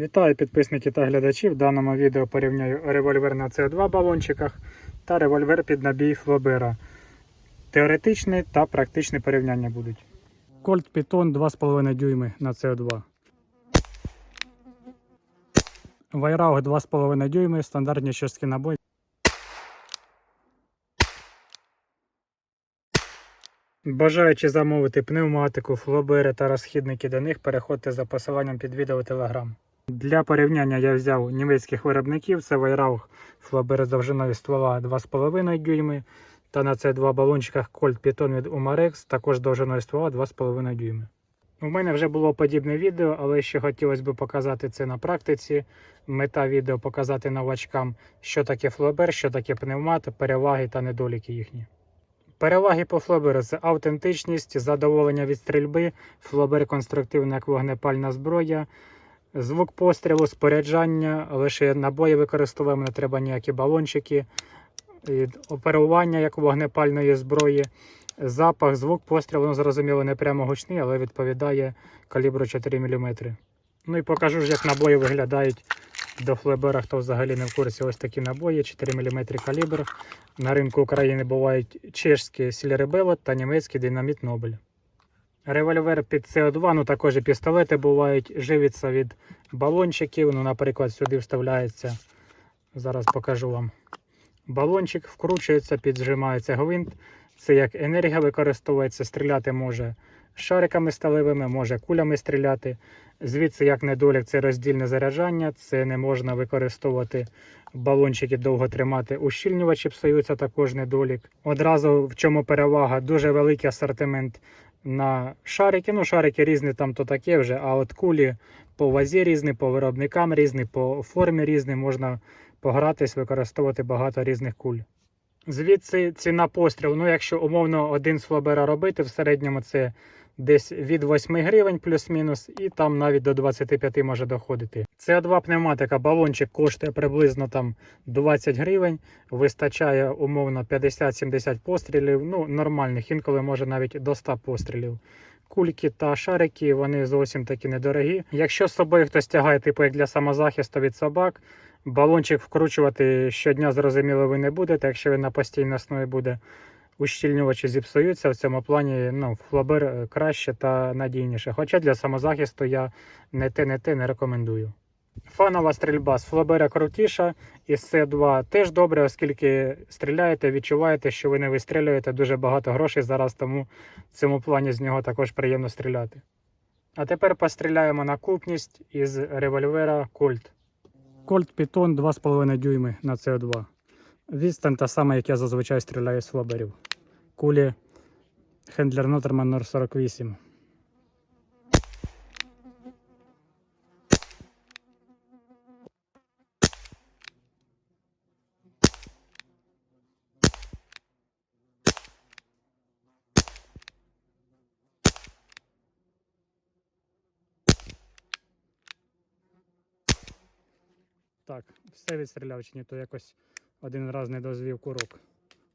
Вітаю підписники та глядачі. В даному відео порівняю револьвер на CO2 балончиках та револьвер під набій Флобера. Теоретичне та практичне порівняння будуть. Кольт Python 2,5 дюйми на CO2. Вайрауг 2,5 дюйми, стандартні частки набої. Бажаючи замовити пневматику, флобери та розхідники до них, переходьте за посиланням під відео Telegram. Для порівняння я взяв німецьких виробників. Це Weihrauch флобер з довжиною ствола 2,5 дюйми. Та на це два балончиках Colt Python від Umarex, також довжиною ствола 2,5 дюйми. У мене вже було подібне відео, але ще хотілося б показати це на практиці. Мета відео показати новачкам, що таке флобер, що таке пневмат, переваги та недоліки їхні. Переваги по флоберу це автентичність, задоволення від стрільби, флобер конструктивна як вогнепальна зброя, звук пострілу, споряджання, лише набої використовуємо, не треба ніякі балончики, оперування як вогнепальної зброї, запах, звук пострілу, ну, зрозуміло, не прямо гучний, але відповідає калібру 4 мм. Ну і покажу ж, як набої виглядають до флебера, хто взагалі не в курсі. Ось такі набої, 4 мм калібр. На ринку України бувають чешські сільребелот та німецький динаміт Нобель. Револьвер під СО2, ну також і пістолети бувають, живиться від балончиків. Ну, наприклад, сюди вставляється. Зараз покажу вам. Балончик вкручується, піджимається гвинт. Це як енергія використовується, стріляти може шариками сталевими, може кулями стріляти. Звідси, як недолік, це роздільне заряджання, це не можна використовувати балончики довго тримати. Ущільнювачі псуються також недолік. Одразу в чому перевага, дуже великий асортимент на шарики. Ну, шарики різні там то таке вже, а от кулі по вазі різні, по виробникам різні, по формі різні, можна погратись, використовувати багато різних куль. Звідси ціна пострілу. Ну, якщо умовно один з флобера робити, в середньому це десь від 8 гривень плюс-мінус, і там навіть до 25 може доходити. Це 2 пневматика, балончик коштує приблизно там 20 гривень, вистачає умовно 50-70 пострілів. Ну, нормальних, інколи може навіть до 100 пострілів. Кульки та шарики, вони зовсім такі недорогі. Якщо з собою хтось тягає, типу як для самозахисту від собак, балончик вкручувати щодня зрозуміло ви не будете, якщо він на постійній основі буде. Ущільнювачі зіпсуються в цьому плані ну, флобер е, краще та надійніше. Хоча для самозахисту я не те, не те не рекомендую. Фанова стрільба з флобера крутіша, і С2 теж добре, оскільки стріляєте, відчуваєте, що ви не вистрілюєте дуже багато грошей зараз, тому в цьому плані з нього також приємно стріляти. А тепер постріляємо на купність із револьвера Colt. Кольт Пітон 2,5 дюйми на СО2. Відстань та сама, як я зазвичай стріляю з флоберів. Кулі Хендлер Нотерман 048. Так, все відстріляв чи ні, то якось один раз не дозвів курок.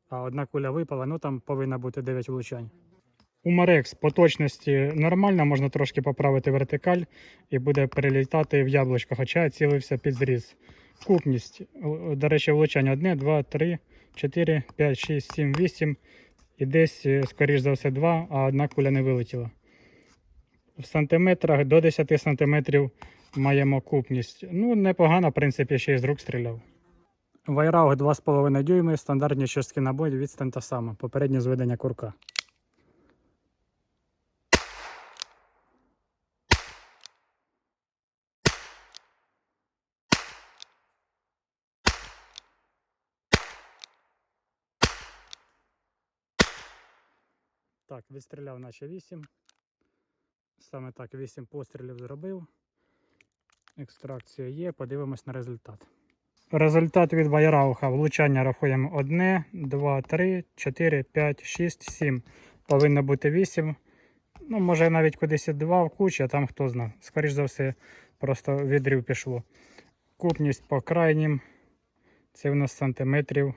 А одна куля випала, ну там повинно бути 9 влучань. У Марекс по точності нормально, можна трошки поправити вертикаль і буде перелітати в яблучко, хоча я цілився під зріз. Купність, до речі, влучання 1, 2, 3, 4, 5, 6, 7, 8. І десь, е, скоріш за все, 2, а одна куля не вилетіла. В сантиметрах до 10 сантиметрів маємо купність. Ну, непогано, в принципі, ще й з рук стріляв. Вайрауг 2,5 дюйми, стандартні частки набою, відстань та сама. Попереднє зведення курка. Так, відстріляв наче 8. Саме так 8 пострілів зробив. Екстракція є, подивимось на результат. Результат від Вайрауха. Влучання рахуємо 1, 2, 3, 4, 5, 6, 7. Повинно бути 8. Ну, може навіть кудись і 2 в кучі, а там хто знає. Скоріше за все, просто відрів пішло. Купність по крайнім. Це в нас сантиметрів.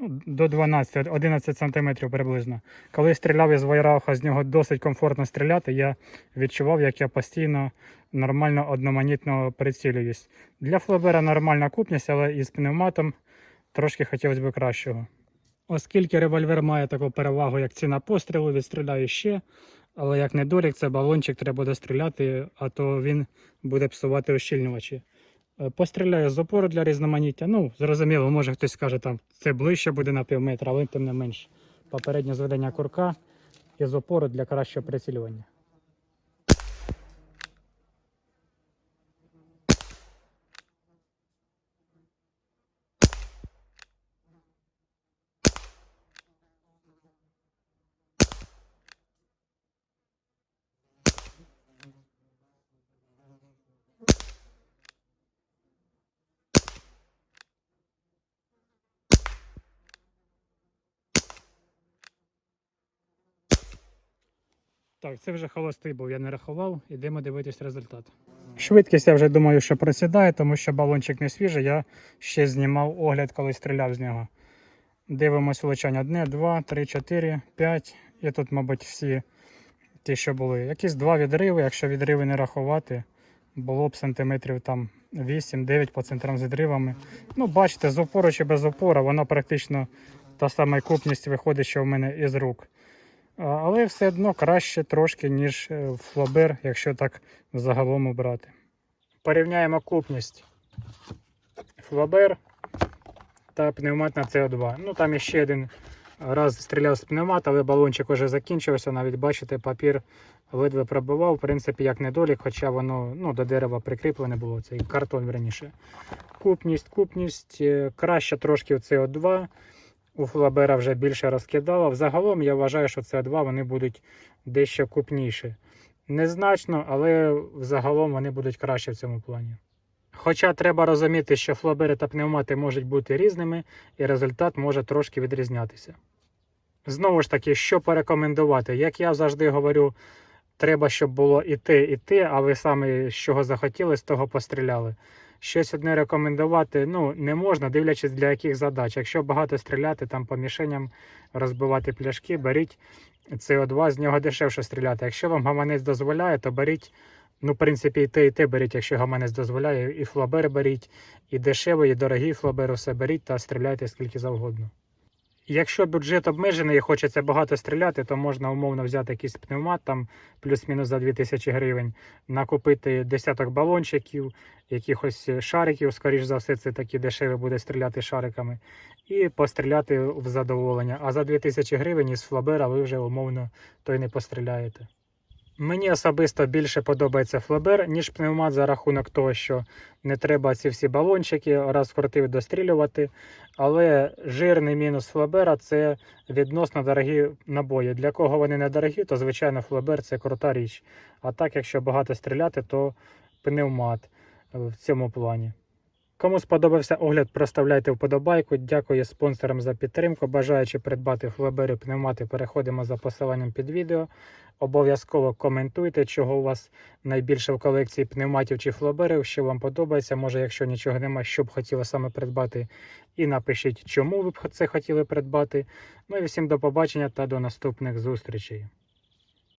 Ну, до 12, 11 см приблизно. Коли стріляв із Вайрауха, з нього досить комфортно стріляти, я відчував, як я постійно нормально одноманітно прицілююсь. Для флебера нормальна купність, але із пневматом трошки хотілося б кращого. Оскільки револьвер має таку перевагу, як ціна пострілу, відстріляю ще. Але як недолік, це балончик треба буде стріляти, а то він буде псувати ощільнювачі. Е, Постріляю з опору для різноманіття. Ну, зрозуміло, може хтось скаже, там це ближче буде на пів метра, але тим не менш. Попереднє зведення курка і з опору для кращого прицілювання. Так, це вже холостий був, я не рахував. Ідемо дивитись результат. Швидкість я вже думаю, що просідає, тому що балончик не свіжий. Я ще знімав огляд, коли стріляв з нього. Дивимось влучання. Одне, два, три, чотири, п'ять. І тут, мабуть, всі ті, що були. Якісь два відриви, якщо відриви не рахувати, було б сантиметрів там 8-9 по центрам з відривами. Ну, бачите, з опору чи без опора, воно практично та сама купність виходить, що в мене із рук. Але все одно краще трошки, ніж е, флобер, якщо так загалом обрати. Порівняємо купність флобер та пневмат на CO2. Ну там іще один раз стріляв з пневмата, але балончик вже закінчився. Навіть бачите, папір ледве пробивав, в принципі, як недолік, хоча воно ну, до дерева прикріплене було, цей картон верніше. Купність, купність, е, краще трошки в CO2 у Флабера вже більше розкидало. Взагалом я вважаю, що це 2 вони будуть дещо крупніші. Незначно, але взагалом вони будуть краще в цьому плані. Хоча треба розуміти, що флабери та пневмати можуть бути різними, і результат може трошки відрізнятися. Знову ж таки, що порекомендувати? Як я завжди говорю, треба, щоб було і те, і те, а ви самі з чого захотіли, з того постріляли щось одне рекомендувати ну, не можна, дивлячись для яких задач. Якщо багато стріляти там по мішеням, розбивати пляшки, беріть СО2, з нього дешевше стріляти. Якщо вам гаманець дозволяє, то беріть. Ну, в принципі, і те, і те беріть, якщо гаманець дозволяє, і флабер беріть, і дешевий, і дорогий флабер, все беріть та стріляйте скільки завгодно. Якщо бюджет обмежений і хочеться багато стріляти, то можна умовно взяти якийсь пневмат, там плюс-мінус за 2000 гривень, накупити десяток балончиків, якихось шариків, скоріш за все, це такі дешеві буде стріляти шариками, і постріляти в задоволення. А за 2000 гривень із флабера ви вже умовно то й не постріляєте. Мені особисто більше подобається флабер, ніж пневмат за рахунок того, що не треба ці всі балончики раз вкрутив дострілювати. Але жирний мінус флабера це відносно дорогі набої. Для кого вони не дорогі, то звичайно флабер це крута річ. А так, якщо багато стріляти, то пневмат в цьому плані. Кому сподобався огляд, проставляйте вподобайку. Дякую спонсорам за підтримку. Бажаючи придбати флабери, пневмати, переходимо за посиланням під відео. Обов'язково коментуйте, чого у вас найбільше в колекції пневматів чи флаберів, що вам подобається. Може, якщо нічого немає, що б хотіли саме придбати. І напишіть, чому ви б це хотіли придбати. Ну і всім до побачення та до наступних зустрічей.